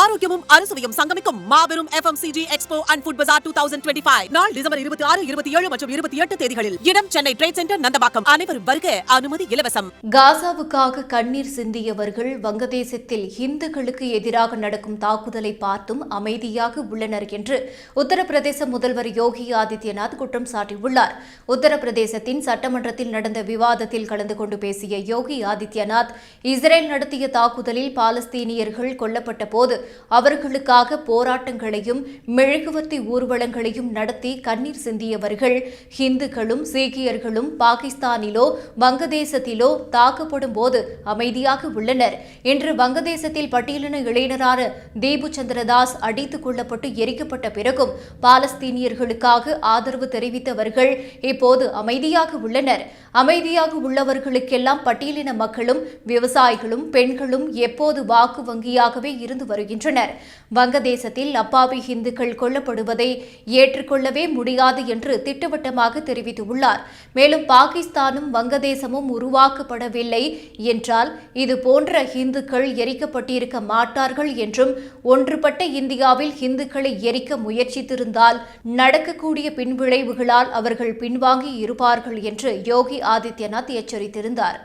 ஆரோக்கியமும் அறுசுவையும் சங்கமிக்கும் மாபெரும் FMCG expo and food bazaar two thousand twenty five நாள் டிசம்பர் இருபத்தி ஆறு இருபத்தி ஏழு மற்றும் இருபத்தி எட்டு தேதிகளில் இடம் சென்னை ட்ரேட் சென்டர் நந்தபாக்கம் அனைவரும் வருக அனுமதி இலவசம். காசாவுக்காக கண்ணீர் சிந்தியவர்கள் வங்கதேசத்தில் இந்துக்களுக்கு எதிராக நடக்கும் தாக்குதலை பார்த்தும் அமைதியாக உள்ளனர் என்று உத்தரப்பிரதேச முதல்வர் யோகி ஆதித்யநாத் குற்றம் சாட்டியுள்ளார். உத்தரப்பிரதேசத்தின் சட்டமன்றத்தில் நடந்த விவாதத்தில் கலந்து கொண்டு பேசிய யோகி ஆதித்யநாத் இஸ்ரேல் நடத்திய தாக்குதலில் பாலஸ்தீனியர்கள் கொல்லப்பட்ட போது அவர்களுக்காக போராட்டங்களையும் மெழுகுவர்த்தி ஊர்வலங்களையும் நடத்தி கண்ணீர் சிந்தியவர்கள் ஹிந்துக்களும் சீக்கியர்களும் பாகிஸ்தானிலோ வங்கதேசத்திலோ தாக்கப்படும் போது அமைதியாக உள்ளனர். இன்று வங்கதேசத்தில் பட்டியலின இளைஞரான தீபு சந்திரதாஸ் அடித்துக் கொள்ளப்பட்டு எரிக்கப்பட்ட பிறகும் பாலஸ்தீனியர்களுக்காக ஆதரவு தெரிவித்தவர்கள் இப்போது அமைதியாக உள்ளனர். அமைதியாக உள்ளவர்களுக்கெல்லாம் பட்டியலின மக்களும் விவசாயிகளும் பெண்களும் எப்போது வாக்கு வங்கியாகவே இருந்து வருகின்றனர். வங்கதேசத்தில் அப்பாவி இந்துக்கள் கொல்லப்படுவதை ஏற்றுக்கொள்ளவே முடியாது என்று திட்டவட்டமாக தெரிவித்துள்ளார். மேலும் பாகிஸ்தானும் வங்கதேசமும் உருவாக்கப்படவில்லை என்றால் இது போன்ற இந்துக்கள் எரிக்கப்பட்டிருக்க மாட்டார்கள் என்றும் ஒன்றுபட்ட இந்தியாவில் இந்துக்களை எரிக்க முயற்சித்திருந்தால் நடக்கக்கூடிய பின்விளைவுகளால் அவர்கள் பின்வாங்கி இருப்பார்கள் என்று யோகி ஆதித்யநாத் எச்சரித்திருந்தார்.